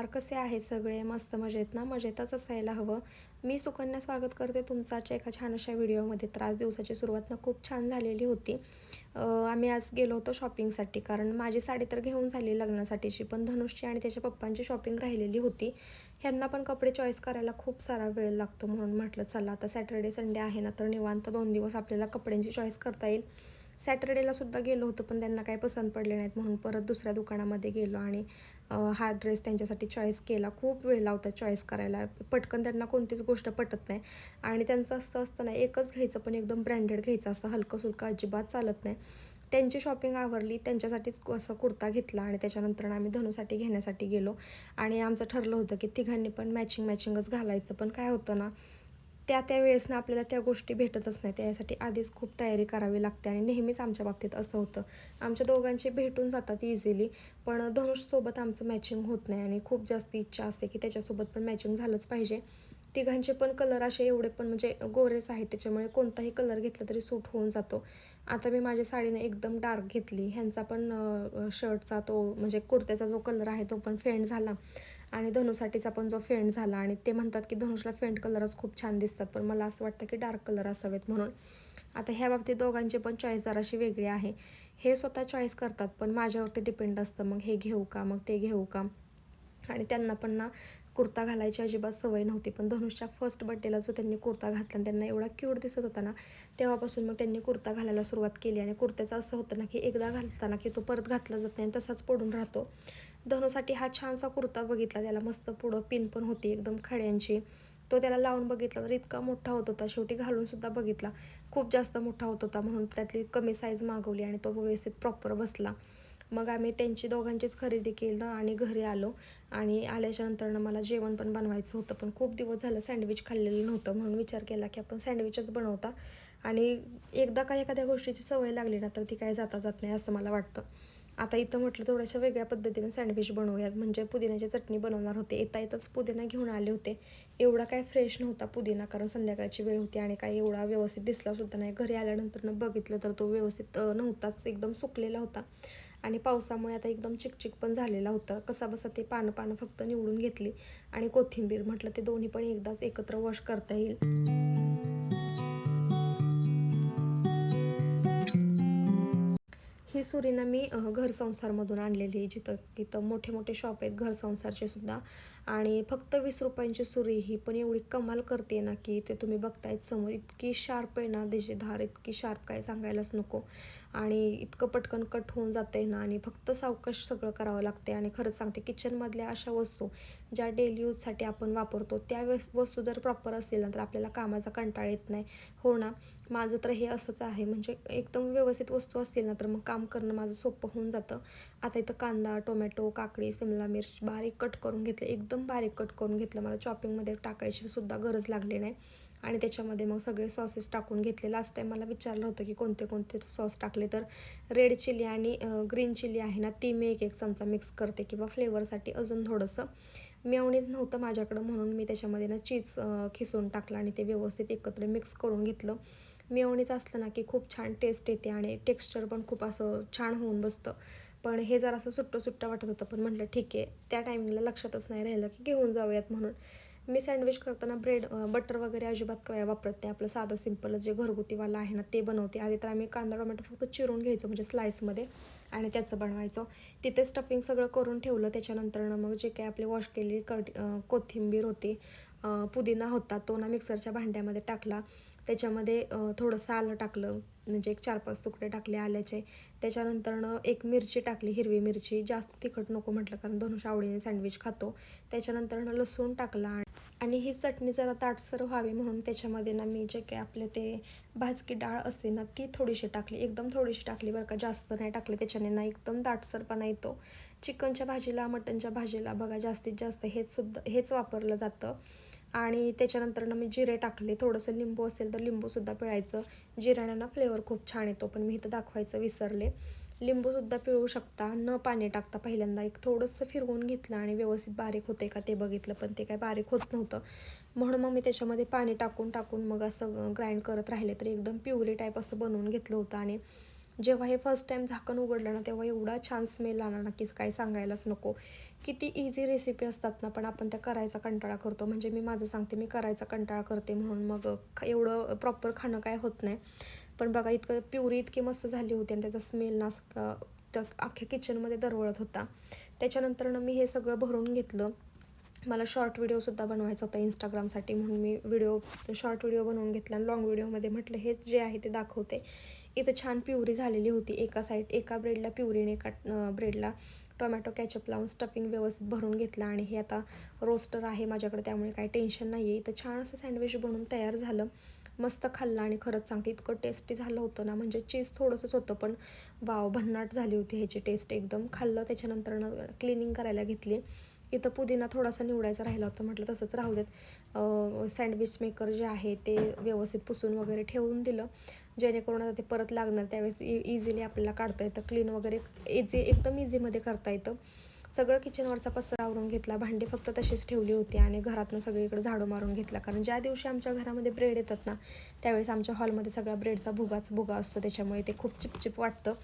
नमस्कार कसे आहेत सगळे? मस्त मजेत ना? मजेतच असायला हवं. मी सुकन्या स्वागत करते तुमचाच्या एका छान अशा व्हिडिओमध्ये. त्रास दिवसाची सुरुवात ना खूप छान झालेली होती. आम्ही आज गेलो होतो शॉपिंगसाठी. कारण माझी साडी तर घेऊन झाली लग्नासाठीची पण धनुषची आणि त्याच्या पप्पांची शॉपिंग राहिलेली होती. ह्यांना पण कपडे चॉईस करायला खूप सारा वेळ लागतो म्हणून म्हटलं चला आता सॅटर्डे संडे आहे ना तर निवांत दोन दिवस आपल्याला कपड्यांची चॉईस करता येईल. सॅटर्डेला सुद्धा गेलो होतो पण त्यांना काही पसंत पडले नाहीत. म्हणून परत दुसऱ्या दुकानामध्ये गेलो आणि हा ड्रेस त्यांच्यासाठी चॉईस केला. खूप वेळ लावतात चॉईस करायला. पटकन त्यांना कोणतीच गोष्ट पटत नाही. आणि त्यांचं असतं असतं नाही एकच घ्यायचं पण एकदम ब्रँडेड घ्यायचं असं हलकं सुलकं अजिबात चालत नाही. त्यांची शॉपिंग आवरली त्यांच्यासाठीच असं कुर्ता घेतला आणि त्याच्यानंतर आम्ही धनुसाठी घेण्यासाठी गेलो. आणि आमचं ठरलं होतं की तिघांनी पण मॅचिंग मॅचिंगच घालायचं पण काय होतं ना त्या त्या वेळेस ना आपल्याला त्या गोष्टी भेटतच नाही. त्यासाठी आधीच खूप तयारी करावी लागते आणि नेहमीच आमच्या बाबतीत असं होतं. आमच्या दोघांचे भेटून जातात इझिली पण धनुषसोबत आमचं मॅचिंग होत नाही आणि खूप जास्त इच्छा असते की त्याच्यासोबत पण मॅचिंग झालंच पाहिजे. तिघांचे पण कलर असे एवढे पण म्हणजे गोरेच आहेत त्याच्यामुळे कोणताही कलर घेतला तरी सूट होऊन जातो. आता मी माझ्या साडीनं एकदम डार्क घेतली. ह्यांचा पण शर्टचा तो म्हणजे कुर्त्याचा जो कलर आहे तो पण फेंड झाला. आणि धनुसाठीचा पण जो फेंट झाला आणि ते म्हणतात की धनुषला फेंट कलरच खूप छान दिसतात पण मला असं वाटतं की डार्क कलर असावेत म्हणून. आता ह्या बाबतीत दोघांची पण चॉईस जराशी वेगळी आहे. हे स्वतः चॉईस करतात पण माझ्यावरती डिपेंड असतं मग हे घेऊ का मग ते घेऊ का? आणि त्यांना पण ना कुर्ता घालायची अजिबात सवय नव्हती पण धनुषच्या फर्स्ट बड्डेला जो त्यांनी कुर्ता घातला आणि त्यांना एवढा क्यूट दिसत होता ना तेव्हापासून मग त्यांनी कुर्ता घालायला सुरुवात केली. आणि कुर्त्याचं असं होतं ना की एकदा घालताना की तो परत घातला जात नाही तसाच पडून राहतो. धनुसाठी हा छानसा कुर्ता बघितला त्याला मस्त पुढं पिन पण होती एकदम खड्यांची. तो त्याला लावून बघितला तर इतका मोठा होत होता शेवटी घालूनसुद्धा बघितला. खूप जास्त मोठा होत होता म्हणून त्यातली कमी साईज मागवली आणि तो व्यवस्थित प्रॉपर बसला. मग आम्ही त्यांची दोघांचीच खरेदी केलं आणि घरी आलो. आणि आल्याच्या नंतरनं मला जेवण पण बनवायचं होतं पण खूप दिवस झालं सँडविच खाल्लेलं नव्हतं म्हणून विचार केला की आपण सँडविचच बनवता. आणि एकदा काही एखाद्या गोष्टीची सवय लागली ना तर ती काय जाता जात नाही असं मला वाटतं. आता इथं म्हटलं थोड्याशा वेगळ्या पद्धतीने सँडविच बनवूयात. म्हणजे पुदिन्याची चटणी बनवणार होते. येता येताच पुदिना घेऊन आले होते. एवढा काय फ्रेश नव्हता पुदिना कारण संध्याकाळची वेळ होती आणि काय एवढा व्यवस्थित दिसला सुद्धा नाही. घरी आल्यानंतर बघितलं तर तो व्यवस्थित नव्हताच. एकदम सुकलेला होता. आणि पावसामुळे आता एकदम चिकचिक पण झालेला होता. कसा बसा ते पानं पानं फक्त निवडून घेतली. आणि कोथिंबीर म्हटलं ते दोन्ही पण एकदाच एकत्र वॉश करता येईल. ही सुरीना मी घर संसारमधून आणलेली आहे जिथं इथं मोठे मोठे शॉप आहेत. घर संसारचे सुद्धा. आणि फक्त वीस रुपयांची सुरी ही पण एवढी कमाल करते ना की ते तुम्ही बघतायत समोर. इतकी शार्प आहे ना त्याची धार इतकी शार्प काय सांगायलाच नको. आणि इतकं पटकन कट होऊन जाते ना आणि फक्त सावकाश सगळं करावं लागते आणि खरंच सांगते किचनमधल्या अशा वस्तू ज्या डेली यूजसाठी आपण वापरतो त्या वस्तू जर प्रॉपर असेल ना तर आपल्याला कामाचा कंटाळा येत नाही. हो ना? माझं तर हे असंच आहे. म्हणजे एकदम व्यवस्थित वस्तू असतील ना तर मग काम करणं माझं सोपं होऊन जातं. आता इथं कांदा टोमॅटो काकडी सिमला मिर्च बारीक कट करून घेतलं. एकदम बारीक कट करून घेतलं. मला चॉपिंगमध्ये टाकायची सुद्धा गरज लागली नाही. आणि त्याच्यामध्ये मग सगळे सॉसेस टाकून घेतले. लास्ट टाईम मला विचारलं होतं की कोणते कोणते सॉस टाकले? तर रेड चिली आणि ग्रीन चिली आहे ना ती मी एक एक चमचा मिक्स करते. किंवा फ्लेवरसाठी अजून थोडंसं. मेवणीच नव्हतं माझ्याकडं म्हणून मी त्याच्यामध्ये ना चीज खिसून टाकलं आणि ते व्यवस्थित एकत्र मिक्स करून घेतलं. मेवणीच असलं ना की खूप छान टेस्ट येते आणि टेक्स्चर पण खूप असं छान होऊन बसतं. पण हे जर असं सुट्टं सुट्टं वाटत होतं. पण म्हटलं ठीक आहे. त्या टायमिंगला लक्षातच नाही राहिलं की घेऊन जाऊयात म्हणून. मी सँडविच करताना ब्रेड बटर वगैरे अजिबात काय वापरत नाही. आपलं साधं सिम्पलच जे घरगुतीवाला आहे ना ते बनवते. आधी तर आम्ही कांदा टोमॅटो फक्त चिरून घ्यायचो म्हणजे स्लाईसमध्ये आणि त्याचं बनवायचो. तिथे स्टफिंग सगळं करून ठेवलं. त्याच्यानंतरनं मग जे काय आपली वॉश केलेली कट कोथिंबीर होती पुदिना होता तो ना मिक्सरच्या भांड्यामध्ये टाकला. त्याच्यामध्ये थोडंसं आलं टाकलं म्हणजे एक चार पाच तुकडे टाकले आल्याचे. त्याच्यानंतरनं एक मिरची टाकली हिरवी मिरची. जास्त तिखट नको म्हटलं कारण धनुष आवडीने सँडविच खातो. त्याच्यानंतरनं लसूण टाकला आणि ही चटणी जरा ताटसर व्हावी म्हणून त्याच्यामध्ये ना मी जे काही आपले ते भाजकी डाळ असते ना ती थोडीशी टाकली. एकदम थोडीशी टाकली बरं का जास्त नाही टाकली. त्याच्याने ना एकदम ताटसरपणा येतो. चिकनच्या भाजीला मटनच्या भाजीला बघा जास्तीत जास्त हेच सुद्धा हेच वापरलं जातं. आणि त्याच्यानंतर ना मी जिरे टाकले. थोडंसं लिंबू असेल तर लिंबूसुद्धा पिळायचं. जिऱ्याने ना फ्लेवर खूप छान येतो पण मी इथं दाखवायचं विसरले. लिंबूसुद्धा पिळू शकता न पाणी टाकता पहिल्यांदा. एक थोडंसं फिरवून घेतलं आणि व्यवस्थित बारीक होते का ते बघितलं पण ते काय बारीक होत नव्हतं. म्हणून मग मी त्याच्यामध्ये पाणी टाकून टाकून मग असं ग्राइंड करत राहिले. तर एकदम प्युरी टाईप असं बनवून घेतलं होतं आणि जेव्हा हे फर्स्ट टाईम झाकण उघडलं ना तेव्हा एवढा छान स्मेल आला ना की काय सांगायलाच नको. किती इझी रेसिपी असतात ना पण आपण त्या करायचा कंटाळा करतो. म्हणजे मी माझं सांगते मी करायचा कंटाळा करते म्हणून मग एवढं प्रॉपर खाणं काय होत नाही. पण बघा इतकं प्युरी इतकी मस्त झाली होती आणि त्याचा स्मेल ना त्या अख्ख्या किचनमध्ये दरवळत होता. त्याच्यानंतरनं मी हे सगळं भरून घेतलं. मला शॉर्ट व्हिडिओसुद्धा बनवायचा होता इंस्टाग्रामसाठी म्हणून मी व्हिडिओ शॉर्ट व्हिडिओ बनवून घेतला आणि लॉंग व्हिडिओमध्ये म्हटलं हे जे आहे ते दाखवते. इथं छान प्युरी झालेली होती एका साईड एका ब्रेडला प्युरीने एका ब्रेडला टोमॅटो कॅचअप लावून स्टफिंग व्यवस्थित भरून घेतलं आणि हे आता रोस्टर आहे माझ्याकडे त्यामुळे काही टेन्शन नाही आहे इथं छान असं सँडविच बनवून तयार झालं. मस्त खाल्लं आणि खरंच सांगते इतकं टेस्टी झालं होतं ना म्हणजे चीज थोडंसंच होतं पण वाव भन्नाट झाली होती ह्याची टेस्ट एकदम. खाल्लं त्याच्यानंतर क्लिनिंग करायला घेतली. इथं पुदिना थोडासा निवडायचा राहिला होता म्हटलं तसंच राहू देत. सँडविच मेकर जे आहे ते व्यवस्थित पुसून वगैरे ठेवून दिलं. जेणेकरून आता ते परत लागणार त्यावेळेस इ इझिली आपल्याला काढता येतं. क्लीन वगैरे इझी एकदम इझीमध्ये करता येतं. सगळं किचनवरचा पसरा आवरून घेतला भांडी फक्त तशीच ठेवली होती आणि घरातनं सगळीकडे झाडू मारून घेतला. कारण ज्या दिवशी आमच्या घरामध्ये ब्रेड येतात ना त्यावेळेस आमच्या हॉलमध्ये सगळ्या ब्रेडचा भुगाच भुगा असतो. त्याच्यामुळे ते खूप चिपचिप वाटतं.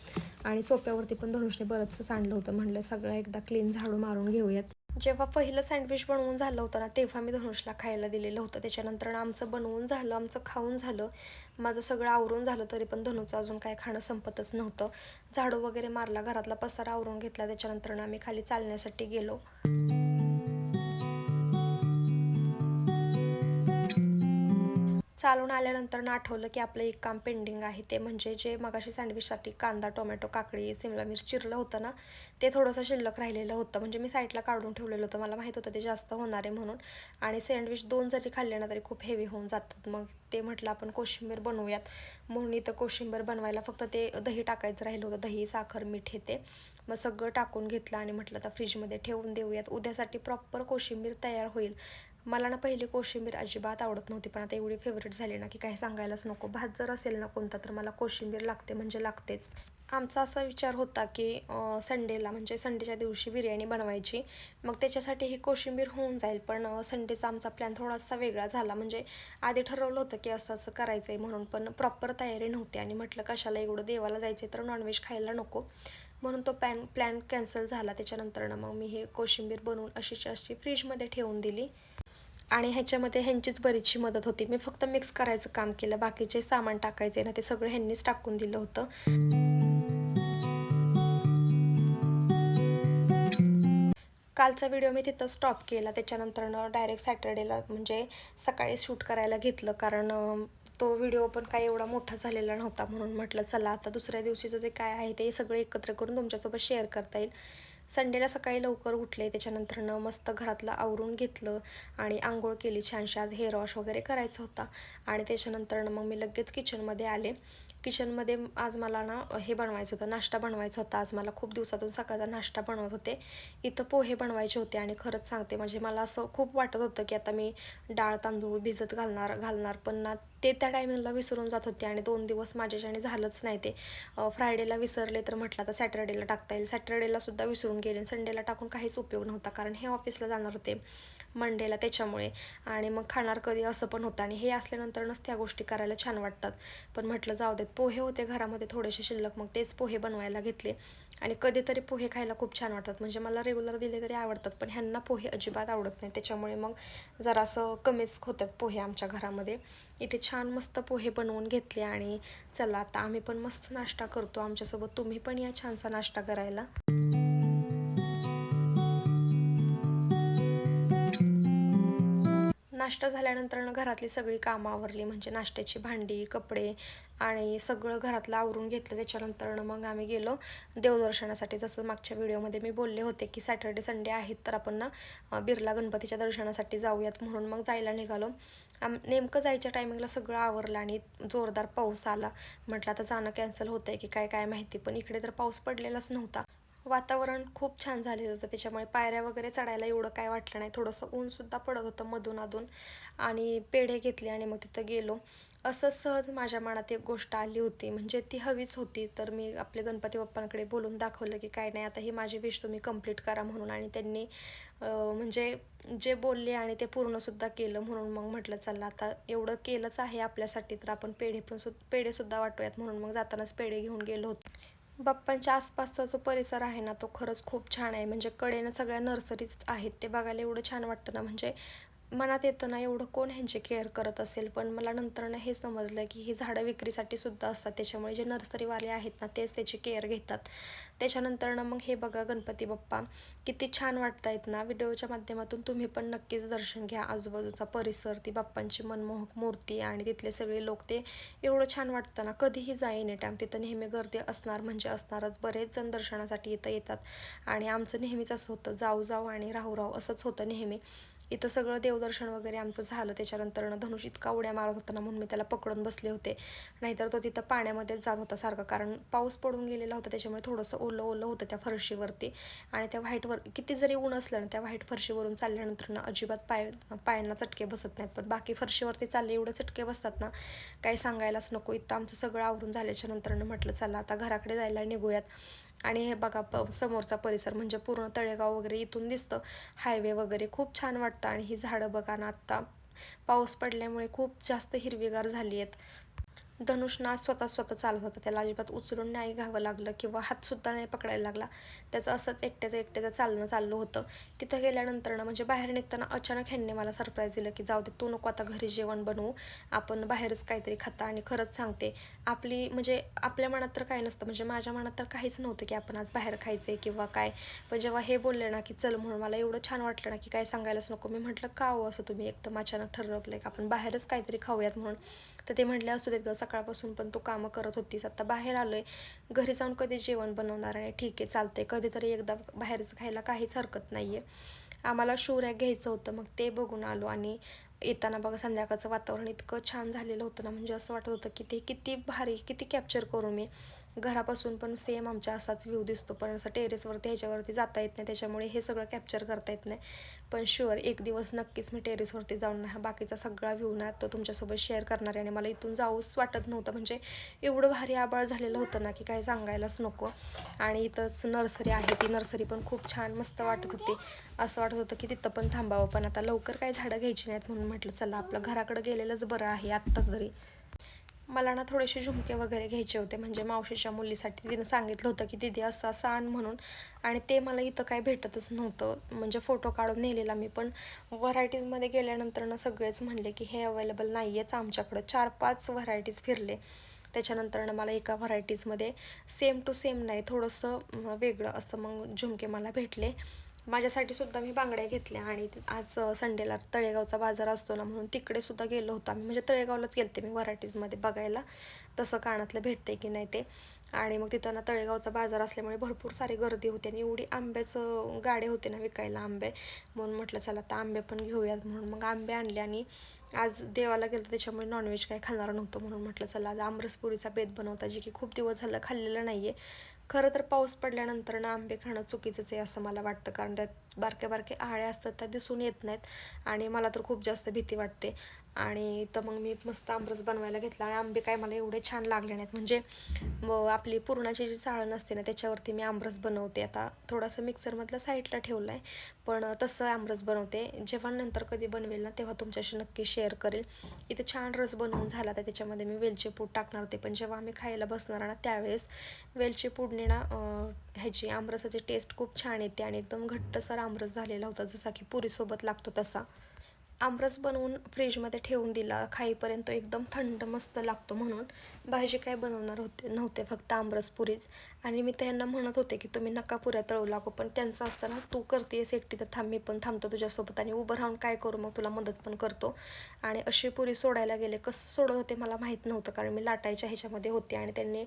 आणि सोप्यावरती पण धनुषने बरंचसं सांडलं होतं. म्हणलं सगळं एकदा क्लीन झाडू मारून घेऊयात. जेव्हा पहिलं सँडविच बनवून झालं होतं ना तेव्हा मी धनुषला खायला दिलेलं होतं. त्याच्यानंतर आमचं बनवून झालं आमचं खाऊन झालं. माझं सगळं आवरून झालं तरी पण धनुचं अजून काय खाणं संपतच नव्हतं. झाडू वगैरे मारला घरातला पसारा आवरून घेतला. त्याच्यानंतर आम्ही खाली चालण्यासाठी गेलो. चालून आल्यानंतर ना आठवलं की आपलं एक काम पेंडिंग आहे ते म्हणजे जे मगाशी सँडविचसाठी कांदा टोमॅटो काकडी सिमला मिर्च चिरलं होतं ना ते थोडंसं शिल्लक राहिलेलं होतं. म्हणजे मी साईडला काढून ठेवलेलं होतं. मला माहीत होतं ते जास्त होणार आहे म्हणून. आणि सँडविच दोन जरी खाल्ले ना तरी खूप हेवी होऊन जातात. मग ते म्हटलं आपण कोशिंबीर बनवूयात. म्हणून इथं कोशिंबीर बनवायला फक्त ते दही टाकायचं राहिलं होतं. दही साखर मीठ हे ते. मग सगळं टाकून घेतलं आणि म्हटलं तर फ्रीजमध्ये ठेवून देऊयात. उद्यासाठी प्रॉपर कोशिंबीर तयार होईल. मला ना पहिली कोशिंबीर अजिबात आवडत नव्हती पण आता एवढी फेवरेट झाली ना की काही सांगायलाच नको. भात जर असेल ना कोणता तर मला कोशिंबीर लागते म्हणजे लागतेच. आमचा असा विचार होता की संडेला म्हणजे संडेच्या दिवशी बिर्याणी बनवायची. मग त्याच्यासाठी ही कोशिंबीर होऊन जाईल पण संडेचा आमचा प्लॅन थोडासा वेगळा झाला. म्हणजे आधी ठरवलं होतं की असं असं करायचं आहे म्हणून पण प्रॉपर तयारी नव्हती. आणि म्हटलं कशाला एवढं देवाला जायचं तर नॉनव्हेज खायला नको. म्हणून तो पॅन प्लॅन कॅन्सल झाला. त्याच्यानंतरनं मग मी हे कोशिंबीर बनवून अशीची अशी फ्रीजमध्ये ठेवून दिली. आणि ह्याच्यामध्ये ह्यांचीच बरीचशी मदत होती. मी फक्त मिक्स करायचं काम केलं. बाकीचे सामान टाकायचे ना ते सगळं ह्यांनीच टाकून दिलं होतं. कालचा व्हिडिओ मी तिथं स्टॉप केला. त्याच्यानंतरनं डायरेक्ट सॅटर्डेला म्हणजे सकाळी शूट करायला घेतलं. कारण तो व्हिडिओ पण काही एवढा मोठा झालेला नव्हता म्हणून म्हटलं चला आता दुसऱ्या दिवशीचं जे काय आहे ते सगळं एकत्र करून तुमच्यासोबत शेअर करता येईल. संडेला सकाळी लवकर उठले त्याच्यानंतरनं मस्त घरातलं आवरून घेतलं आणि आंघोळ केली छानशी आज हेअर वॉश वगैरे करायचा होता. आणि त्याच्यानंतरनं मग मी लगेच किचनमध्ये आले. किचनमध्ये आज मला ना हे बनवायचं होतं नाश्ता बनवायचा होता. आज मला खूप दिवसातून सकाळचा नाश्ता बनवत होते. इथं पोहे बनवायचे होते आणि खरंच सांगते म्हणजे मला असं खूप वाटत होतं की आता मी डाळ तांदूळ भिजत घालणार घालणार पण ना ते त्या टायमिंगला विसरून जात होते आणि दोन दिवस माझ्याच्याने झालंच नाही ते. फ्रायडेला विसरले तर म्हटलं आता सॅटर्डेला टाकता येईल. सॅटर्डेला सुद्धा विसरून गेले संडेला टाकून काहीच उपयोग नव्हता कारण हे ऑफिसला जाणार होते मंडेला त्याच्यामुळे. आणि मग खाणार कधी असं पण होतं आणि हे असल्यानंतरच त्या गोष्टी करायला छान वाटतात. पण म्हटलं जाऊ देत पोहे होते घरामध्ये थोडेसे शिल्लक मग तेच पोहे बनवायला घेतले. आणि कधीतरी पोहे खायला खूप छान वाटतात. म्हणजे मला रेग्युलर दिले तरी आवडतात पण ह्यांना पोहे अजिबात आवडत नाही. त्याच्यामुळे मग जरासं कमीच होतात पोहे आमच्या घरामध्ये. इथे छान मस्त पोहे बनवून घेतले आणि चला आता आम्ही पण मस्त नाश्ता करतो. आमच्यासोबत तुम्ही पण या छानसा नाश्ता करायला. नाश्ता झाल्यानंतर घरातली सगळी कामं आवरली म्हणजे नाश्त्याची भांडी कपडे आणि सगळं घरातलं आवरून घेतलं. त्याच्यानंतर मग आम्ही गेलो देवदर्शनासाठी. जसं मागच्या व्हिडिओमध्ये मी बोलले होते की सॅटर्डे संडे आहेत तर आपण ना बिर्ला गणपतीच्या दर्शनासाठी जाऊयात म्हणून मग जायला निघालो. आम नेमकं जायच्या टायमिंगला सगळं आवरलं आणि जोरदार पाऊस आला. म्हटलं आता जाणं कॅन्सल होतं आहे की काय काय माहिती. पण इकडे तर पाऊस पडलेलाच नव्हता. वातावरण खूप छान झालेलं होतं. त्याच्यामुळे पायऱ्या वगैरे चढायला एवढं काय वाटलं नाही. थोडंसं ऊनसुद्धा पडत होतं मधून अधून आणि पेढे घेतले आणि मग तिथं गेलो. असं सहज माझ्या मनात एक गोष्ट आली होती. म्हणजे ती हवीच होती. तर मी आपले गणपती बाप्पांकडे बोलून दाखवलं की काय नाही आता ही माझी विश तुम्ही कंप्लीट करा म्हणून आणि त्यांनी म्हणजे जे बोलले आणि ते पूर्णसुद्धा केलं म्हणून मग म्हटलं चला आता एवढं केलंच आहे आपल्यासाठी तर आपण पेढे पण सु पेढेसुद्धा वाटूयात म्हणून मग जातानाच पेढे घेऊन गेलो होतो. बाप्पांच्या आसपासचा जो परिसर आहे ना तो खरंच खूप छान आहे. म्हणजे कडेनं सगळ्या नर्सरीच आहेत ते बघायला एवढं छान वाटतं ना. म्हणजे मनात येतं ना एवढं कोण ह्यांची केअर करत असेल? पण मला नंतरनं हे समजलं की ही झाडं विक्रीसाठी सुद्धा असतात. त्याच्यामुळे जे नर्सरीवाले आहेत ना तेच त्याची केअर घेतात. त्याच्यानंतरनं मग हे बघा गणपती बाप्पा किती छान वाटत आहेत ना. व्हिडिओच्या माध्यमातून तुम्ही पण नक्कीच दर्शन घ्या. आजूबाजूचा परिसर ती बाप्पांची मनमोहक मूर्ती आणि तिथले सगळे लोक ते एवढं छान वाटतं ना. कधीही जाईन टाईम तिथं नेहमी गर्दी असणार म्हणजे असणारच. बरेच जण दर्शनासाठी इथं येतात. आणि आमचं नेहमीच असं होतं जाऊ जाऊ आणि राहू राहू असंच होतं नेहमी. इथं सगळं देवदर्शन वगैरे आमचं झालं. त्याच्यानंतरनं धनुष इतका उड्या मारत होता ना म्हणून मी त्याला पकडून बसले होते. नाहीतर तो तिथं पाण्यामध्येच जात होता सारखं. कारण पाऊस पडून गेलेला होता त्याच्यामुळे थोडंसं ओलं ओलं होतं त्या फरशीवरती. आणि त्या व्हाईटवर किती जरी ऊन असलं ना त्या व्हाईट फरशीवरून चालल्यानंतर ना अजिबात पाय पायांना चटके बसत नाहीत. पण बाकी फरशीवरती चालले एवढे चटके बसतात ना काही सांगायलाच नको. इथं आमचं सगळं आवरून झाल्याच्या नंतरनं म्हटलं चला आता घराकडे जायला निघूयात. आणि हे बघा प समोरचा परिसर म्हणजे पूर्ण तळेगाव वगैरे इथून दिसतं. हायवे वगैरे खूप छान वाटतं आणि ही झाडं बघा ना आत्ता पाऊस पडल्यामुळे खूप जास्त हिरवीगार झाली आहेत. धनुष ना स्वतः स्वतः चालत होता त्याला अजिबात उचलून नाही घ्यावं लागलं किंवा हातसुद्धा नाही पकडायला लागला. त्याचं असंच एकट्याचं एकट्याचं चालणं चाललं होतं. तिथं गेल्यानंतर ना म्हणजे बाहेर निघताना अचानक ह्यांनी मला सरप्राईज दिलं की जाऊ दे तू नको आता घरी जेवण बनवू. आपण बाहेरच काहीतरी खाता आणि खरंच सांगते. आपली म्हणजे आपल्या मनात तर काय नसतं. म्हणजे माझ्या मनात तर काहीच नव्हतं की आपण आज बाहेर खायचे किंवा काय. पण जेव्हा हे बोलले ना की चल म्हणून मला एवढं छान वाटलं ना की काय सांगायलाच नको. मी म्हटलं का हो असं तुम्ही? एकदम अचानक ठरवलं की आपण बाहेरच काहीतरी खाऊयात म्हणून. तर ते म्हटले असू देत सकाळपासून पण तू कामं करत होतीस. आता बाहेर आलोय. घरी जाऊन कधी जेवण बनवणार आहे? ठीक आहे चालते कधीतरी एकदा बाहेरच खायला काहीच हरकत नाही आहे आम्हाला शूरॅक घ्यायचं होतं. मग ते बघून आलो आणि येताना बघा संध्याकाळचं वातावरण इतकं छान झालेलं होतं ना. म्हणजे असं वाटत होतं की ते किती भारी किती कॅप्चर करू मी. घरापासून पण सेम आमच्या असाच व्ह्यू दिसतो. पण असं टेरेसवरती ह्याच्यावरती जाता येत नाही. त्याच्यामुळे हे सगळं कॅप्चर करता येत नाही. पण शुअर एक दिवस नक्कीच मी टेरेसवरती जाऊन हा बाकीचा सगळा व्ह्यू ना तो तुमच्यासोबत शेअर करणार आहे. आणि मला इथून जाऊच वाटत नव्हतं. म्हणजे एवढं भारी आबाळ झालेलं होतं ना की काय सांगायलाच नको. आणि इथंच नर्सरी आहे. ती नर्सरी पण खूप छान मस्त वाटत होती. असं वाटत होतं की तिथं पण थांबावं. पण आता लवकर काय झाडं घ्यायची नाहीत म्हणून म्हटलं चला आपलं घराकडं गेलेलंच बरं आहे आत्ता तरी. मला ना थोडेसे झुमके वगैरे घ्यायचे होते. म्हणजे मावशीच्या मुलीसाठी तिनं सांगितलं होतं की दिदी असं असं आण म्हणून. आणि ते मला इथं काय भेटतच नव्हतं. म्हणजे फोटो काढून नेलेला मी. पण व्हरायटीजमध्ये गेल्यानंतर ना सगळेच म्हणले की हे अवेलेबल नाही आहेच आमच्याकडं. चार पाच व्हरायटीज फिरले. त्याच्यानंतरनं मला एका व्हरायटीजमध्ये सेम टू सेम नाही थोडंसं वेगळं असं मग झुमके मला भेटले. माझ्यासाठी सुद्धा मी बांगड्या घेतल्या आणि आज संडेला तळेगावचा बाजार असतो ना म्हणून तिकडे सुद्धा गेलो होतो आम्ही. म्हणजे तळेगावलाच गेलते मी व्हरायटीजमध्ये बघायला. तसं कानातलं भेटते की नाही ते. आणि मग तिथं ना तळेगावचा बाजार असल्यामुळे भरपूर सारी गर्दी होती आणि एवढी आंब्याचं गाडे होते ना विकायला आंबे. म्हणून म्हटलं चला आता आंबे पण घेऊयात. म्हणून मग आंबे आणले आणि आज देवाला गेलं त्याच्यामुळे नॉनव्हेज काही खाणार नव्हतं म्हणून म्हटलं चला आज आमरसपुरीचा बेत बनवता जे की खूप दिवस झालं खाल्लेलं नाही आहे खरं तर पाऊस पडल्यानंतर ना आंबे खाणं चुकीचंच आहे असं मला वाटतं. कारण त्यात बारके बारके आळ्या असतात त्या दिसून येत नाहीत. आणि मला तर खूप जास्त भीती वाटते. आणि तर मग मी मस्त आमरस बनवायला घेतला आणि आंबे काय मला एवढे छान लागले नाहीत. म्हणजे आपली पुरणाची जी चाळण असते ना त्याच्यावरती मी आमरस बनवते. आता थोडासा मिक्सरमधला साईडला ठेवलं आहे पण तसं आमरस बनवते. जेव्हा नंतर कधी बनवेल ना तेव्हा तुमच्याशी नक्की शेअर करेल. इथे छान रस बनवून झाला तर त्याच्यामध्ये मी वेलचे पूड टाकणार होते. पण जेव्हा आम्ही खायला बसणार ना त्यावेळेस वेलची पूडने ना ह्याची आमरसाची टेस्ट खूप छान येते आणि एकदम घट्टसर आमरस झालेला होता जसा की पुरीसोबत लागतो तसा. आमरस बनवून फ्रीजमध्ये ठेवून दिला. खाईपर्यंत एकदम थंड मस्त लागतो म्हणून. भाजी काय बनवणार होते नव्हते फक्त आमरस पुरीच. आणि मी त्यांना म्हणत होते की तुम्ही नका पुऱ्या तळू लागो पण त्यांचं असताना तू करतेस एकटी तर थांब मी पण थांबतो तुझ्यासोबत आणि उभं राहून काय करू मग तुला मदत पण करतो. आणि अशी पुरी सोडायला गेले. कसं सोडत होते मला माहीत नव्हतं कारण मी लाटायच्या ह्याच्यामध्ये होते आणि त्यांनी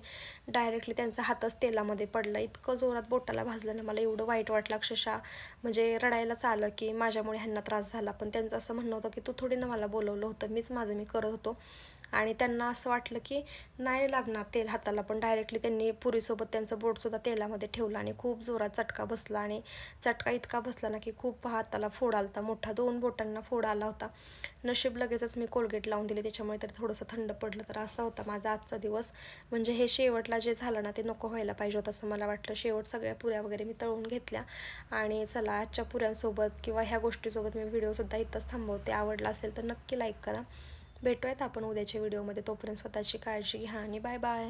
डायरेक्टली त्यांचा हातच तेलामध्ये पडला. इतकं जोरात बोटाला भाजलं ना मला एवढं वाईट वाटलं अक्षरशः. म्हणजे रडायलाच आलं की माझ्यामुळे ह्यांना त्रास झाला. पण त्यांचं असं म्हणणं होतं की तू थोडी ना मला बोलवलं होतं. मीच माझं मी करत होतो. आणि त्यांना असं वाटलं की नाही लागणार तेल हाताला पण डायरेक्टली त्यांनी पुरीसोबत त्यांचं बोटसुद्धा तेलामध्ये ठेवलं आणि खूप जोरात चटका बसला आणि चटका इतका बसला ना की खूप हाताला फोड आला मोठा दोन बोटांना फोड आला होता. नशीब लगेचच मी कोलगेट लावून दिले त्याच्यामुळे तर थोडंसं थंड पडलं. तर असा होता माझा आजचा दिवस. म्हणजे हे शेवटला जे झालं ना ते नको व्हायला पाहिजे होतं असं मला वाटलं. शेवट सगळ्या पुऱ्या वगैरे मी तळून घेतल्या आणि चला आजच्या पुऱ्यांसोबत किंवा ह्या गोष्टीसोबत मी व्हिडिओसुद्धा इथंच थांबवते. आवडला असेल तर नक्की लाईक करा. भेटूयात आपण उद्याच्या व्हिडिओमध्ये. तोपर्यंत स्वतःची काळजी घ्या आणि बाय बाय.